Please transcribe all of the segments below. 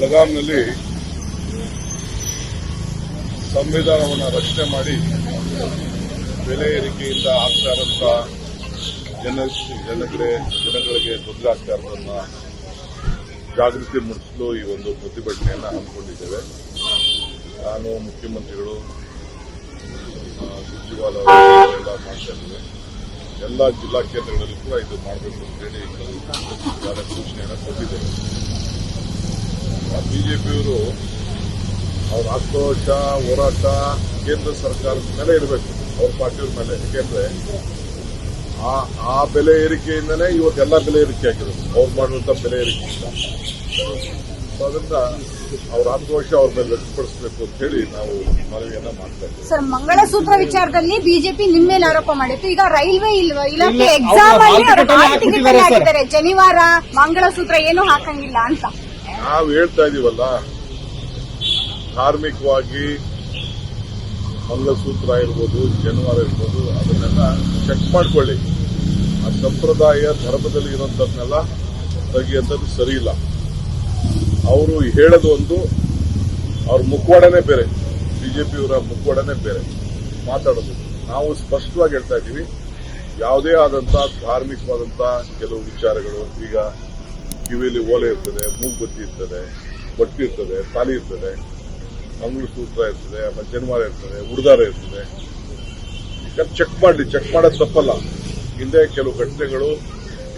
ಬೆಳಗಾಂನಲ್ಲಿ ಸಂವಿಧಾನವನ್ನು ರಕ್ಷಣೆ ಮಾಡಿ ಬೆಲೆ ಏರಿಕೆಯಿಂದ ಆಗ್ತಾ ಜನ ಜನಗಳೇ ಜನಗಳಿಗೆ ತೊಂದರೆ ಆಗ್ತಾ ಜಾಗೃತಿ ಮೂಡಿಸಲು ಈ ಒಂದು ಪ್ರತಿಭಟನೆಯನ್ನು ಹಮ್ಮಿಕೊಂಡಿದ್ದೇವೆ. ನಾನು, ಮುಖ್ಯಮಂತ್ರಿಗಳು ಸಚಿವಾಲಯ ಮಾಡ್ತಾ ಎಲ್ಲ ಜಿಲ್ಲಾ ಕೇಂದ್ರಗಳಲ್ಲಿ ಕೂಡ ಇದು ಮಾಡಬೇಕು ಅಂತೇಳಿ ಸೂಚನೆಯನ್ನು ಕೊಟ್ಟಿದ್ದೇವೆ. ಬಿಜೆಪಿಯವರು ಅವ್ರ ಆಕ್ರೋಶ ಹೋರಾಟ ಕೇಂದ್ರ ಸರ್ಕಾರದ ಮೇಲೆ ಇರಬೇಕು. ಅವ್ರ ಪಾರ್ಟಿಯವ್ರ ಮೇಲೆ. ಯಾಕೆಂದ್ರೆ ಆ ಆ ಬೆಲೆ ಏರಿಕೆಯಿಂದನೇ ಇವತ್ತೆಲ್ಲ ಬೆಲೆ ಏರಿಕೆ ಆಗಿರೋದು. ಅವ್ರು ಮಾಡುವಂತ ಬೆಲೆ ಏರಿಕೆಯಿಂದ. ಅದರಿಂದ ಅವ್ರ ಆಕ್ರೋಶ ಅವ್ರ ಮೇಲೆ ವ್ಯಕ್ತಪಡಿಸಬೇಕು ಅಂತ ಹೇಳಿ ನಾವು ಮನವಿಯನ್ನ ಮಾಡ್ತಾ ಇದ್ದೇವೆ. ಸರ್ ಮಂಗಳಸೂತ್ರ ವಿಚಾರದಲ್ಲಿ ಬಿಜೆಪಿ ನಿಮ್ಮ ಮೇಲೆ ಆರೋಪ ಮಾಡಿತ್ತು. ಈಗ ರೈಲ್ವೆ ಇಲ್ವಾ ಇಲಾಖೆ ಇಲ್ಲ, ಎಕ್ಸಾಮ್ ಅಲ್ಲಿ ಶನಿವಾರ ಮಂಗಳಸೂತ್ರ ಏನು ಹಾಕಂಗಿಲ್ಲ ಅಂತ. ನಾವು ಹೇಳ್ತಾ ಇದೀವಲ್ಲ, ಧಾರ್ಮಿಕವಾಗಿ ಮಂಗಲಸೂತ್ರ ಇರ್ಬೋದು, ಜನವಾರ ಇರ್ಬೋದು, ಅದನ್ನೆಲ್ಲ ಚೆಕ್ ಮಾಡ್ಕೊಳ್ಳಿ. ಆ ಸಂಪ್ರದಾಯ, ಧರ್ಮದಲ್ಲಿ ಇರೋಂಥದ್ನೆಲ್ಲ ತೆಗಿಯೋಂಥದ್ದು ಸರಿ ಇಲ್ಲ. ಅವರು ಹೇಳೋದು ಒಂದು, ಅವ್ರ ಮುಖವಾಡನೇ ಬೇರೆ, ಬಿಜೆಪಿಯವರ ಮುಖವಾಡನೇ ಬೇರೆ, ಮಾತಾಡೋದು. ನಾವು ಸ್ಪಷ್ಟವಾಗಿ ಹೇಳ್ತಾ ಇದ್ದೀವಿ ಯಾವುದೇ ಆದಂತಹ ಧಾರ್ಮಿಕವಾದಂತಹ ಕೆಲವು ವಿಚಾರಗಳು ಈಗ ಕಿವಿಯಲ್ಲಿ ಓಲೆ ಇರ್ತದೆ, ಮೂಗ್ಬತ್ತಿ ಇರ್ತದೆ, ಬಟ್ಟಿ ಇರ್ತದೆ ತಾಲಿ ಇರ್ತದೆ ಮಂಗಳಸೂತ್ರ ಇರ್ತದೆ, ಆಮೇಲೆ ಜನ್ಮಾರ ಇರ್ತದೆ, ಉಡ್ದಾರ ಇರ್ತದೆ. ಚೆಕ್ ಮಾಡಲಿ ಚೆಕ್ ಮಾಡೋದು ತಪ್ಪಲ್ಲ. ಹಿಂದೆ ಕೆಲವು ಘಟನೆಗಳು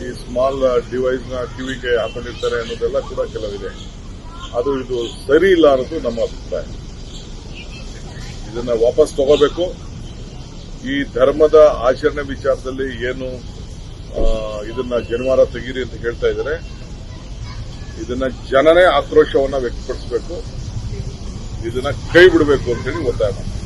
ಈ ಸ್ಮಾಲ್ ಡಿವೈಸ್ನ ಕಿವಿಗೆ ಹಾಕೊಂಡಿರ್ತಾರೆ ಅನ್ನೋದೆಲ್ಲ ಕೂಡ ಕೆಲವಿದೆ. ಅದು ಇದು ಸರಿ ಇಲ್ಲ ಅನ್ನೋದು ನಮ್ಮ ಅಭಿಪ್ರಾಯ. ಇದನ್ನ ವಾಪಸ್ ತಗೋಬೇಕು. ಈ ಧರ್ಮದ ಆಚರಣೆ ವಿಚಾರದಲ್ಲಿ ಏನು ಇದನ್ನ ಜನವಾರ ತೆಗೀರಿ ಅಂತ ಹೇಳ್ತಾ ಇದ್ದಾರೆ. ಇದನ್ನ ಜನನೇ ಆಕ್ರೋಶವನ್ನ ವ್ಯಕ್ತಪಡಿಸಬೇಕು. ಇದನ್ನ ಕೈ ಬಿಡಬೇಕು ಅಂತ ಹೇಳಿ ಒತ್ತಾಯ ಮಾಡ್ತಾರೆ